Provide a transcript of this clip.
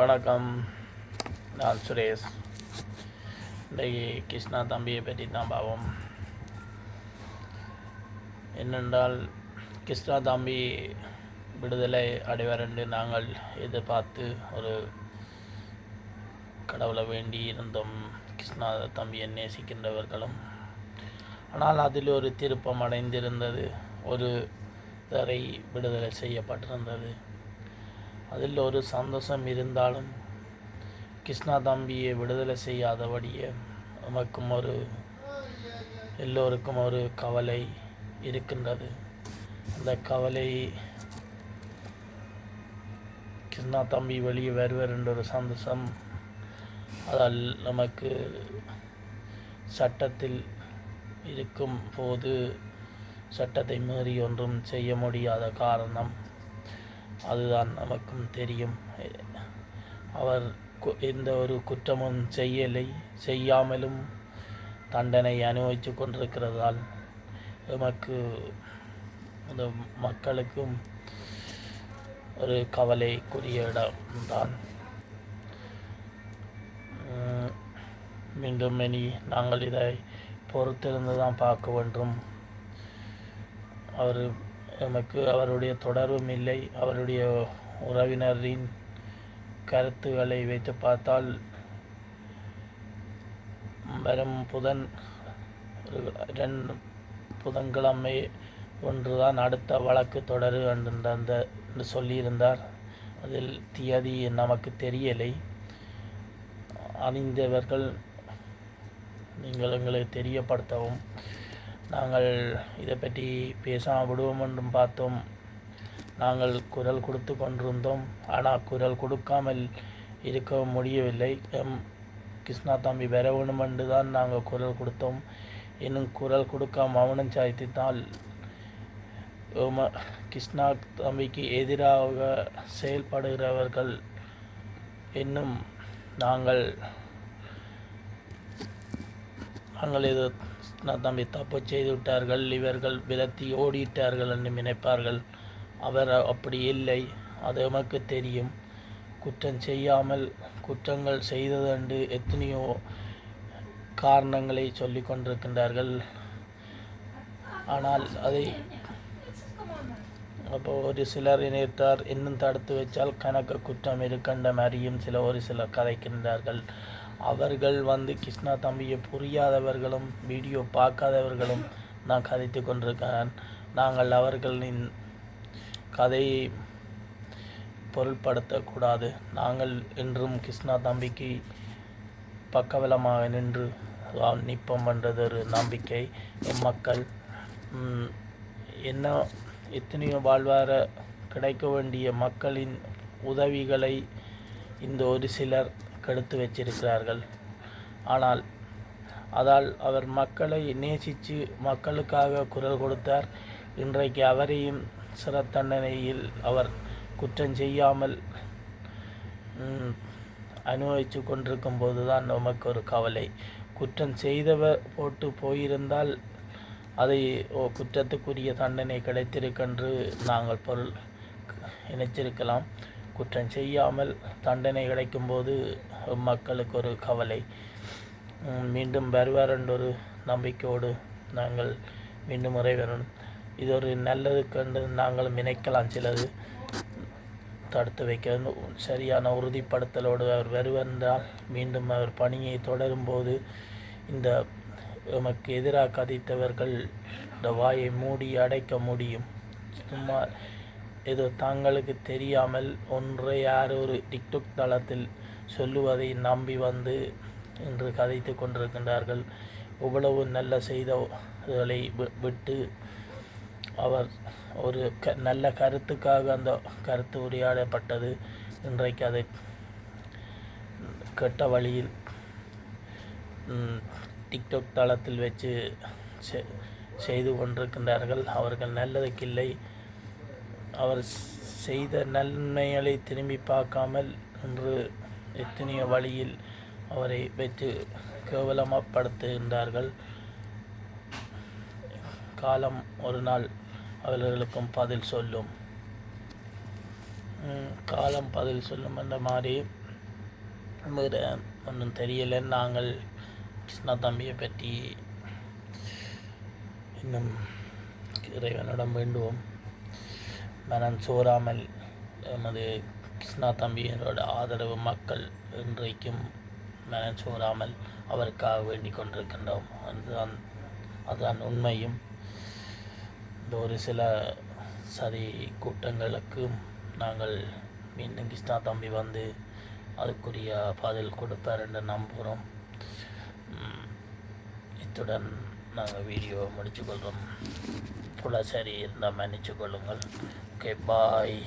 வணக்கம். நான் சுரேஷ். இன்றைக்கு கிருஷ்ணா தம்பியை பற்றி தான் பாவம் என்னென்றால் கிருஷ்ணா தம்பி விடுதலை அடைவார் என்று நாங்கள் எதிர்பார்த்து ஒரு கடவுளை வேண்டி இருந்தோம். கிருஷ்ணா தம்பியை நேசிக்கின்றவர்களும். ஆனால் அதில் ஒரு திருப்பம் அடைந்திருந்தது. ஒரு தரை விடுதலை செய்யப்பட்டிருந்தது. அதில் ஒரு சந்தோஷம் இருந்தாலும் கிருஷ்ணா தம்பியை விடுதலை செய்யாதபடியே நமக்கும் ஒரு எல்லோருக்கும் ஒரு கவலை இருக்கின்றது. அந்த கவலை கிருஷ்ணா தம்பி வெளியே வருவர் என்ற ஒரு சந்தோஷம் அதால் நமக்கு சட்டத்தில் இருக்கும் போது சட்டத்தை மீறி ஒன்றும் செய்ய முடியாத காரணம். அதுதான் நமக்கும் தெரியும். அவர் எந்த ஒரு குற்றமும் செய்யலை செய்யாமலும் தண்டனை அனுபவித்து கொண்டிருக்கிறதால் எமக்கு அந்த மக்களுக்கும் ஒரு கவலைக்குரிய இடம்தான் மீண்டும் இனி நாங்கள் இதை பொறுத்திருந்து தான் பார்க்க வேண்டும். அவர் எமக்கு அவருடைய தொடர்பும் இல்லை. அவருடைய உறவினரின் கருத்துக்களை வைத்து பார்த்தால் வரும் புதன் ரெண்டு புதன்கிழமை ஒன்றுதான் அடுத்த வழக்கு தொடரு அந்த என்று சொல்லியிருந்தார். அதில் தியதி நமக்கு தெரியலை. அறிந்தவர்கள் நீங்கள் எங்களை தெரியப்படுத்தவும் நாங்கள் இதை பற்றி பேசாமல் விடுவோம் என்றும் பார்த்தோம். நாங்கள் குரல் கொடுத்து கொண்டிருந்தோம். ஆனால் குரல் கொடுக்காமல் இருக்க முடியவில்லை. எம். கிருஷ்ணா தம்பி பெற வேணும் என்று தான் நாங்கள் குரல் கொடுத்தோம். இன்னும் குரல் கொடுக்க மௌனம் சாய்த்தினால் கிருஷ்ணா தம்பிக்கு எதிராக செயல்படுகிறவர்கள் இன்னும் நாங்கள் நாங்கள் இது தம்பி தப்பு செய்து விட்டார்கள் இவர்கள் விலத்தி ஓடிட்டார்கள் என்று நினைப்பார்கள். அவர் அப்படி இல்லை. அது எமக்கு தெரியும். குற்றம் செய்யாமல் குற்றங்கள் செய்ததென்று எத்தனையோ காரணங்களை சொல்லி கொண்டிருக்கின்றார்கள். ஆனால் அதை அப்போ ஒரு சிலர் இணைத்தார் இன்னும் தடுத்து வச்சால் கணக்கு குற்றம் இருக்கின்ற மாதிரியும் சில ஒரு சிலர் கதைக்கின்றார்கள். அவர்கள் வந்து கிருஷ்ணா தம்பியை புரியாதவர்களும் வீடியோ பார்க்காதவர்களும் நான் கதைத்து கொண்டிருக்கிறேன். நாங்கள் அவர்களின் கதையை பொருட்படுத்தக்கூடாது நாங்கள் என்றும் கிருஷ்ணா தம்பிக்கு பக்கவலமாக நின்று நிற்போம் என்றது ஒரு நம்பிக்கை மக்கள். என்ன எத்தனையோ வாழ்வார கிடைக்க வேண்டிய மக்களின் உதவிகளை இந்த ஒரு சிலர் கெடுத்து வச்சிருக்கிறார்கள். ஆனால் அதால் அவர் மக்களை நேசித்து மக்களுக்காக குரல் கொடுத்தார். இன்றைக்கு அவரையும் சிறத்தண்டனையில் அவர் குற்றம் செய்யாமல் அனுபவித்து கொண்டிருக்கும் போது தான் நமக்கு ஒரு கவலை. குற்றம் செய்தவர் போட்டு போயிருந்தால் அதை குற்றத்துக்குரிய தண்டனை கிடைத்திருக்கென்று நாங்கள் பொருள் நினைச்சிருக்கலாம் குற்றம் செய்யாமல் தண்டனை கிடைக்கும்போது மக்களுக்கு ஒரு கவலை. மீண்டும் வருவார் என்றொரு நம்பிக்கையோடு நாங்கள் மீண்டும் முறை இது ஒரு நல்லது கண்டு நாங்கள் நினைக்கலாம் சிலது. தடுத்து வைக்க சரியான உறுதிப்படுத்தலோடு அவர் வருவந்தால் மீண்டும் அவர் பணியை தொடரும்போது இந்த எமக்கு எதிராக கதித்தவர்கள் இந்த வாயை மூடி அடைக்க முடியும். சும்மா இது தங்களுக்கு தெரியாமல் ஒன்றை யார் ஒரு டிக்டாக் தளத்தில் சொல்லுவதை நம்பி வந்து இன்று கதைத்து கொண்டிருக்கின்றார்கள். இவ்வளவு நல்ல செய்தகளை விட்டு அவர் ஒரு க நல்ல கருத்துக்காக அந்த கருத்து உரையாடப்பட்டது. இன்றைக்கு அது கெட்ட வழியில் டிக்டாக் தளத்தில் வச்சு செய்து கொண்டிருக்கின்றார்கள். அவர்கள் நல்லதுக்கில்லை. அவர் செய்த நன்மைகளை திரும்பி பார்க்காமல் என்று எத்தனையோ வழியில் அவரை வைத்து கேவலமாகப்படுத்துகின்றார்கள் காலம் ஒரு நாள் அவர்களுக்கும் பதில் சொல்லும். காலம் பதில் சொல்லும் என்ற மாதிரி வேறு ஒன்றும் தெரியலை. நாங்கள் கிருஷ்ணா தம்பியை பற்றி இன்னும் இறைவனிடம் வேண்டுவோம். மனம் சோராமல் எமது கிருஷ்ணா தம்பியரோட ஆதரவு மக்கள் இன்றைக்கும் மனம் சோராமல் அவருக்காக வேண்டிக் கொண்டிருக்கின்றோம். அதுதான் அதுதான் உண்மையும். இந்த ஒரு சில சதி கூட்டங்களுக்கும் நாங்கள் மீண்டும் கிருஷ்ணா தம்பி வந்து அதுக்குரிய பதில் கொடுப்பார் என்று நம்புகிறோம். இத்துடன் நாங்கள் வீடியோ முடிச்சுக்கொள்கிறோம் புல சரி இருந்தால் மன்னிச்சு கொள்ளுங்கள். Okay, bye.